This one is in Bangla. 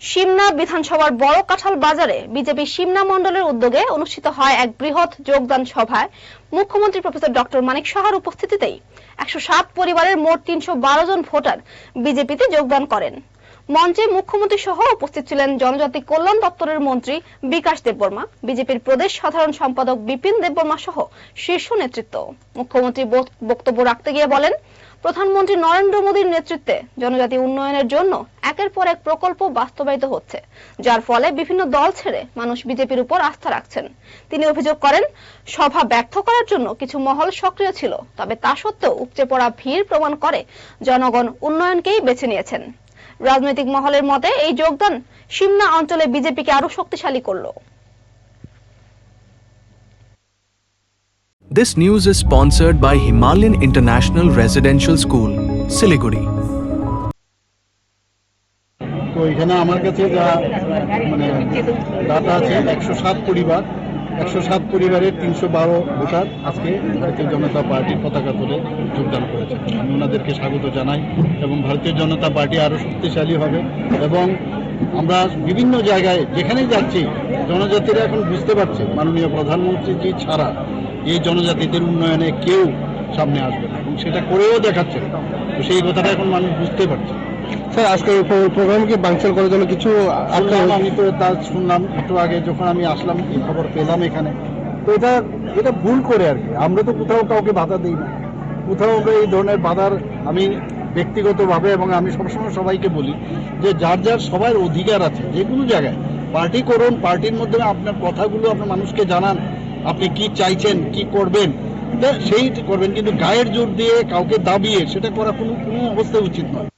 সিমনা বিধানসভার বড় কাঁঠাল বাজারে বিজেপি সিমনা মণ্ডলের উদ্যোগে অনুষ্ঠিত হয় এক বৃহৎ যোগদান সভায়। মুখ্যমন্ত্রী প্রফেসর ডক্টর মানিক সাহার উপস্থিতিতেই একশো সাত পরিবারের মোট তিনশো বারো জন ভোটার বিজেপিতে যোগদান করেন। মঞ্চে মুখ্যমন্ত্রী সহ উপস্থিত ছিলেন জনজাতি কল্যাণ দপ্তরের মন্ত্রী বিকাশ দেববর্মা, বিজেপির প্রদেশ সাধারণ সম্পাদক বিপিন দেববর্মা সহ শীর্ষ নেতৃত্ব। মুখ্যমন্ত্রী বক- বক্তব্য রাখতে গিয়ে বলেন প্রধানমন্ত্রী নরেন্দ্র মোদীর নেতৃত্বে জনজাতি উন্নয়নের জন্য একের পর এক প্রকল্প বাস্তবায়িত হচ্ছে, যার ফলে বিভিন্ন দল ছেড়ে মানুষ বিজেপির উপর আস্থা রাখছেন। তিনি অভিযোগ করেন, সভা ব্যর্থ করার জন্য কিছু মহল সক্রিয় ছিল, তবে তা সত্ত্বেও উপচে পড়া ভিড় প্রমাণ করে জনগণ উন্নয়নকেই বেছে নিয়েছেন। রাজনৈতিক মহলের মতে, এই যোগদান সিমনা অঞ্চলে বিজেপিকে আরও শক্তিশালী করল। This news is sponsored by Himalayan International Residential School, Siliguri. তো এখানে আমার কাছে যা মানে ডাটা আছে একশো সাত পরিবার একশো সাত পরিবারের তিনশো বারো ভোটার আজকে ভারতীয় জনতা পার্টির পতাকা তুলে যোগদান করেছে আমি ওনাদেরকে স্বাগত জানাই এবং ভারতীয় জনতা পার্টি আরও শক্তিশালী হবে এবং আমরা বিভিন্ন জায়গায় যেখানেই যাচ্ছি জনজাতিরা এখন বুঝতে পারছে মাননীয় প্রধানমন্ত্রীজি ছাড়া এই জনজাতিদের উন্নয়নে কেউ সামনে আসবে না এবং সেটা করেও দেখাচ্ছে তো সেই কথাটা এখন মানুষ বুঝতে পারছে। স্যার আজকে প্রোগ্রাম কি বাঞ্চাল করার জন্য কিছু আমি তো তা শুনলাম একটু আগে যখন আমি আসলাম এই খবর পেলাম এখানে। তো এটা এটা ভুল করে আর কি। আমরা তো কোথাও কাউকে বাধা দিই না। কোথাও আমরা এই ধরনের বাধার আমি ব্যক্তিগতভাবে এবং আমি সবসময় সবাইকে বলি যে যার যার সবার অধিকার আছে, যে কোনো জায়গায়। পার্টি করুন, পার্টির মধ্যে আপনার কথাগুলো আপনার মানুষকে জানান, আপনি কি চাইছেন, কি করবেন সেই করবেন। কিন্তু গায়ের জোর দিয়ে কাউকে দাবিয়ে সেটা করা কোনো কোনো অবস্থায় উচিত নয়।